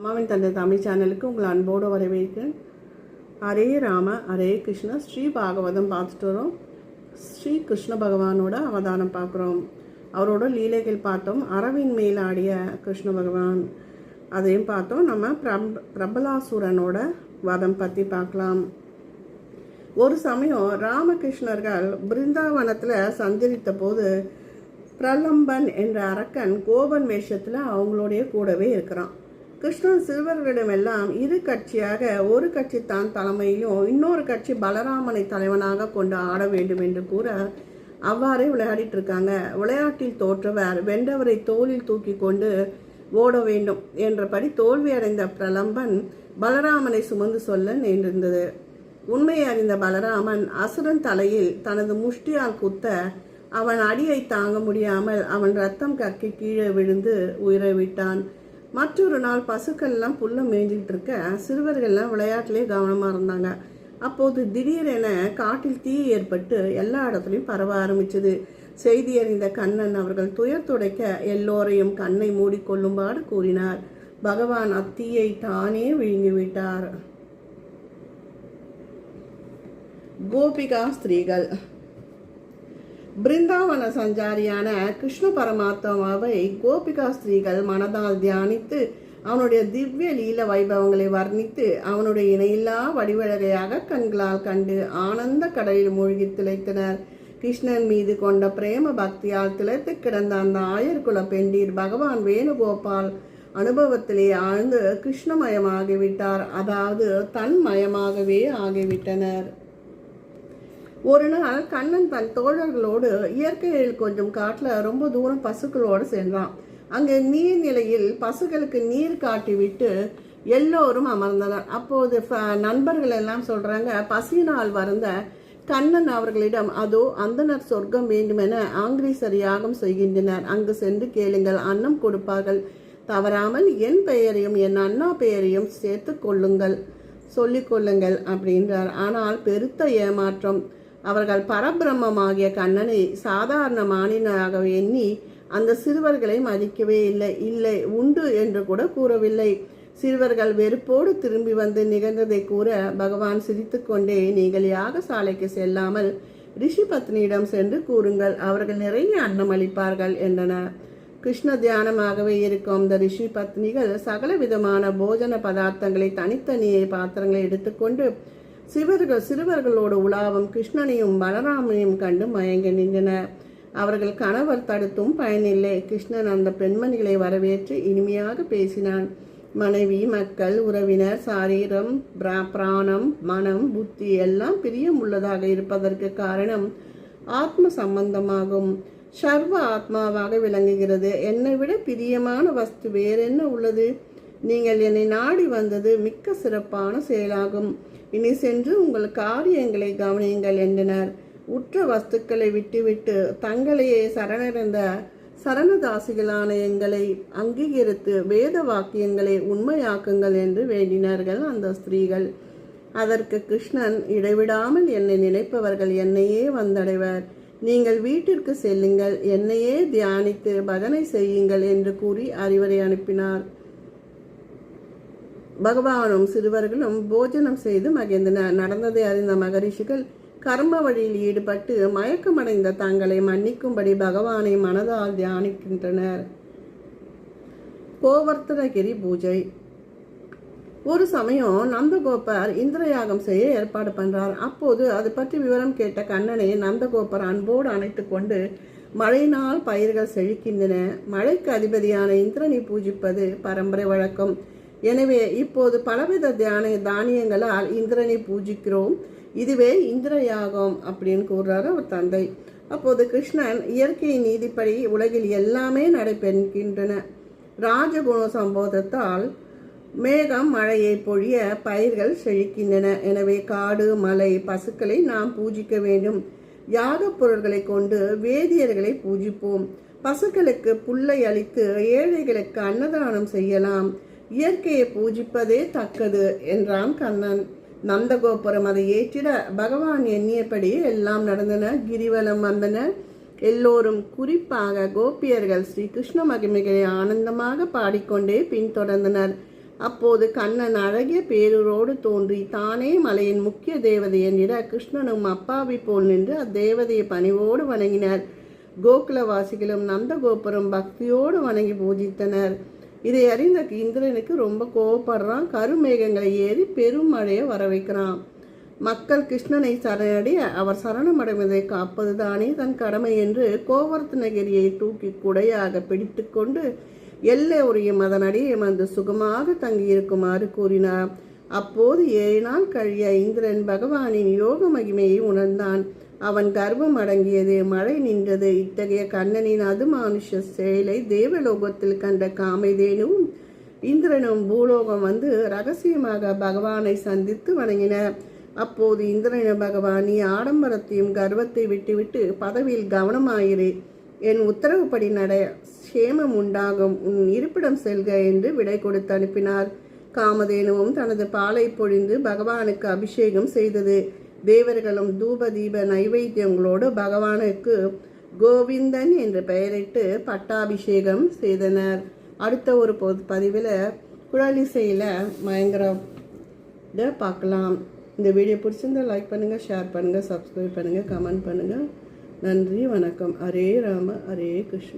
அம்மாவின் தந்தை தமிழ் சேனலுக்கு உங்களை அன்போடு வரவேற்கிறேன். ஹரே ராம ஹரே கிருஷ்ணா. ஸ்ரீ பாகவதம் பார்த்துட்டு வரோம். ஸ்ரீ கிருஷ்ண பகவானோட அவதானம் பார்க்குறோம். அவரோட லீலைகள் பார்த்தோம். அரவின் மேல் ஆடிய கிருஷ்ண பகவான். அதையும் பார்த்தோம். நம்ம பிரப் பிரபலாசுரனோட வதம் பற்றி பார்க்கலாம். ஒரு சமயம் ராமகிருஷ்ணர்கள் பிருந்தாவனத்தில் சஞ்சரித்த போது பிரலம்பன் என்ற அரக்கன் கோபன் வேஷத்தில் அவங்களோடைய கூடவே இருக்கிறான். கிருஷ்ணன் சிறுவர்களிடமெல்லாம் இரு கட்சியாக ஒரு கட்சி தான் தலைமையிலும் இன்னொரு கட்சி பலராமனை தலைவனாக கொண்டு ஆட வேண்டும் என்று கூற அவ்வாறே விளையாடிட்டு இருக்காங்க. விளையாட்டில் தோற்றவர் வென்றவரை தோளில் தூக்கி கொண்டு ஓட வேண்டும் என்றபடி தோல்வியடைந்த பிரலம்பன் பலராமனை சுமந்து சொல்ல நேர்ந்திருந்தது. உண்மையை அறிந்த பலராமன் அசுரன் தலையில் தனது முஷ்டியால் குத்த அவன் அடியை தாங்க முடியாமல் அவன் ரத்தம் கக்கி கீழே விழுந்து உயிரை விட்டான். மற்றொரு நாள் பசுக்கள்லாம் புல்லை மேய்ஞ்சிக்கிட்டு இருக்க சிறுவர்கள்லாம் விளையாட்டிலே கவனமாக இருந்தாங்க. அப்போது திடீரென காட்டில் தீ ஏற்பட்டு எல்லா இடத்துலையும் பரவ ஆரம்பிச்சது. செய்தி அறிந்த கண்ணன் அவர்கள் துயர் துடைக்க எல்லோரையும் கண்ணை மூடிக்கொள்ளும்பாடு கூறினார். பகவான் அத்தீயை தானே விழுங்கிவிட்டார் கோபிகா ஸ்திரீகள் பிருந்தாவன சஞ்சாரியான கிருஷ்ண பரமாத்மாவை கோபிகா ஸ்திரீகள் மனதால் தியானித்து அவனுடைய திவ்ய லீல வைபவங்களை வர்ணித்து அவனுடைய இணையில்லா வடிவழகையாக கண்களால் கண்டு ஆனந்த கடலில் மூழ்கி திளைத்தனர். கிருஷ்ணன் மீது கொண்ட பிரேம பக்தியால் திளைத்து கிடந்த அந்த ஆயர்குல பெண்டீர் பகவான் வேணுகோபால் அனுபவத்திலே ஆழ்ந்து கிருஷ்ணமயமாகிவிட்டார். அதாவது தன்மயமாகவே ஆகிவிட்டனர். ஒரு நாள் கண்ணன் தன் தோழர்களோடு இயற்கையில் கொஞ்சம் காட்டில் ரொம்ப தூரம் பசுக்களோடு சென்றான். அங்கே நீர்நிலையில் பசுகளுக்கு நீர் காட்டி விட்டு எல்லோரும் அமர்ந்தனர். அப்போது நண்பர்கள் எல்லாம் சொல்றாங்க பசியினால் வருந்த கண்ணன் அவர்களிடம் அதோ அந்தனர் சொர்க்கம் வேண்டுமென ஆங்கிரீசர் யாகம் செய்கின்றனர். அங்கு சென்று கேளுங்கள் அன்னம் கொடுப்பார்கள். தவறாமல் என் பெயரையும் என் அண்ணா பெயரையும் சேர்த்து கொள்ளுங்கள். சொல்லிக்கொள்ளுங்கள் அப்படின்றார். ஆனால் பெருத்த ஏமாற்றம். அவர்கள் பரபிரம்மமாகிய கண்ணனை சாதாரண மானினராக எண்ணி அந்த சிறுவர்களை மதிக்கவே இல்லை. இல்லை உண்டு என்று கூட கூறவில்லை. சிறுவர்கள் வெறுப்போடு திரும்பி வந்து நிகழ்ந்ததை கூற பகவான் சிரித்துக்கொண்டே நீங்கள் யாகசாலைக்கு செல்லாமல் ரிஷி பத்னியிடம் சென்று கூறுங்கள். அவர்கள் நிறைய அன்னம் அளிப்பார்கள் என்றனர் கிருஷ்ண தியானமாகவே இருக்கும் இந்த ரிஷி பத்னிகள் சகல விதமான போஜன பதார்த்தங்களை தனித்தனியே பாத்திரங்களை எடுத்துக்கொண்டு சிறுவர்கள் சிறுவர்களோடு உலாவும் கிருஷ்ணனையும் பலராமனையும் கண்டு மயங்கி நின்றனர். அவர்கள் கணவர் தடுத்தும் பயனில்லை. கிருஷ்ணன் அந்த பெண்மணிகளை வரவேற்று இனிமையாக பேசினான். மனைவி மக்கள் உறவினர் சாரீரம் பிராணம் மனம் புத்தி எல்லாம் பிரியம் உள்ளதாக இருப்பதற்கு காரணம் ஆத்ம சம்பந்தமாகும். சர்வ ஆத்மாவாக விளங்குகிறது. என்னை விட பிரியமான வஸ்து வேறென்ன உள்ளது? நீங்கள் என்னை நாடி வந்தது மிக்க சிறப்பான செயலாகும். இனி சென்று உங்கள் காரியங்களை கவனியுங்கள் என்றனர். உற்ற வஸ்துக்களை விட்டுவிட்டு தங்களையே சரணடைந்த சரணதாசிகளான எங்களை அங்கீகரித்து வேத வாக்கியங்களை உண்மையாக்குங்கள் என்று வேண்டினார்கள் அந்த ஸ்திரீகள். அதற்கு கிருஷ்ணன் இடைவிடாமல் என்னை நினைப்பவர்கள் என்னையே வந்தடைவர். நீங்கள் வீட்டிற்கு செல்லுங்கள். என்னையே தியானித்து பஜனை செய்யுங்கள் என்று கூறி அறிவுரை அனுப்பினார். பகவானும் சிறுவர்களும் போஜனம் செய்து மகிழ்ந்தனர் நடந்ததை அறிந்த மகரிஷிகள் கர்ம வழியில் ஈடுபட்டு மயக்கமடைந்த தங்களை மன்னிக்கும்படி பகவானை மனதால் தியானிக்கின்றனர். கோவர்த்தனகிரி பூஜை. ஒரு சமயம் நந்தகோபர் இந்திரயாகம் செய்ய ஏற்பாடு பண்றார். அப்போது அது பற்றி விவரம் கேட்ட கண்ணனை நந்தகோபர் அன்போடு அணைத்து கொண்டு மழையினால் பயிர்கள் செழிக்கின்றன. மழைக்கு அதிபதியான இந்திரனை பூஜிப்பது பரம்பரை வழக்கம். எனவே இப்போது பலவித தியான தானியங்களால் இந்திரனை பூஜிக்கிறோம். இதுவே இந்திர யாகம் அப்படின்னு கூறுறாரு அவர் தந்தை. அப்போது கிருஷ்ணன் இயற்கை நீதிப்படி உலகில் எல்லாமே நடைபெறுகின்றன. ராஜகுண சம்போதத்தால் மேகம் மழையை பொழிய பயிர்கள் செழிக்கின்றன. எனவே காடு மலை பசுக்களை நாம் பூஜிக்க வேண்டும். யாக பொருள்களை கொண்டு வேதியர்களை பூஜிப்போம். பசுக்களுக்கு புல்லை அளித்து ஏழைகளுக்கு அன்னதானம் செய்யலாம். இயற்கையை பூஜிப்பதே தக்கது என்றான் கண்ணன். நந்தகோபுரம் அதை ஏற்றிட பகவான் எண்ணியபடி எல்லாம் நடந்தன. கிரிவலம் வந்தன. எல்லோரும் குறிப்பாக கோபியர்கள் ஸ்ரீ கிருஷ்ண மகிமைகளை ஆனந்தமாக பாடிக்கொண்டே பின்தொடர்ந்தனர். அப்போது கண்ணன் அழகிய பேரூரோடு தோன்றி தானே மலையின் முக்கிய தேவதை என்றிட கிருஷ்ணனும் அப்பாவி போல் நின்று அத்தேவதையை பணிவோடு வணங்கினர். கோகுலவாசிகளும் நந்தகோபுரம் பக்தியோடு வணங்கி பூஜித்தனர். இதை அறிந்த இந்திரனுக்கு ரொம்ப கோவப்படுறான். கருமேகங்களை ஏறி பெரும் மழையை வர வைக்கிறான் மக்கள் கிருஷ்ணனை சரணடி அவர் சரணமடைவதை காப்பதுதானே தன் கடமை என்று கோவர்த்தனகிரியை தூக்கி குடையாக பிடித்துக்கொண்டு எல்லோரையும் அதனடியே வந்து சுகமாக தங்கியிருக்குமாறு கூறினார். அப்போது ஏழு நாள் கழிய இந்திரன் பகவானின் யோக மகிமையை உணர்ந்தான். அவன் கர்வம் அடங்கியது. மழை நின்றது. இத்தகைய கண்ணனின் அதுமானுஷ செயலை தேவலோகத்தில் கண்ட காமைதேனும் இந்திரனும் பூலோகம் வந்து ரகசியமாக பகவானை சந்தித்து வணங்கினர். அப்போது இந்திரன பகவான் நீ ஆடம்பரத்தையும் கர்வத்தை விட்டுவிட்டு பதவியில் கவனமாயிரு. என் உத்தரவுப்படி நட. சேமம் உண்டாகும். உன் இருப்பிடம் செல்க என்று விடை கொடுத்து அனுப்பினார். காமதேனுவும் தனது பாலை பொழிந்து பகவானுக்கு அபிஷேகம் செய்தது. தேவர்களும் தூப தீப நைவேத்தியங்களோடு பகவானுக்கு கோவிந்தன் என்று பெயரிட்டு பட்டாபிஷேகம் செய்தனர். அடுத்த ஒரு பொ- பதிவில் குழலிசையில் பயங்கர இதை பார்க்கலாம் இந்த வீடியோ பிடிச்சிருந்தால் லைக் பண்ணுங்கள் ஷேர் பண்ணுங்கள் சப்ஸ்கிரைப் பண்ணுங்கள் கமெண்ட் பண்ணுங்கள் நன்றி வணக்கம். ஹரே ராம ஹரே கிருஷ்ணன்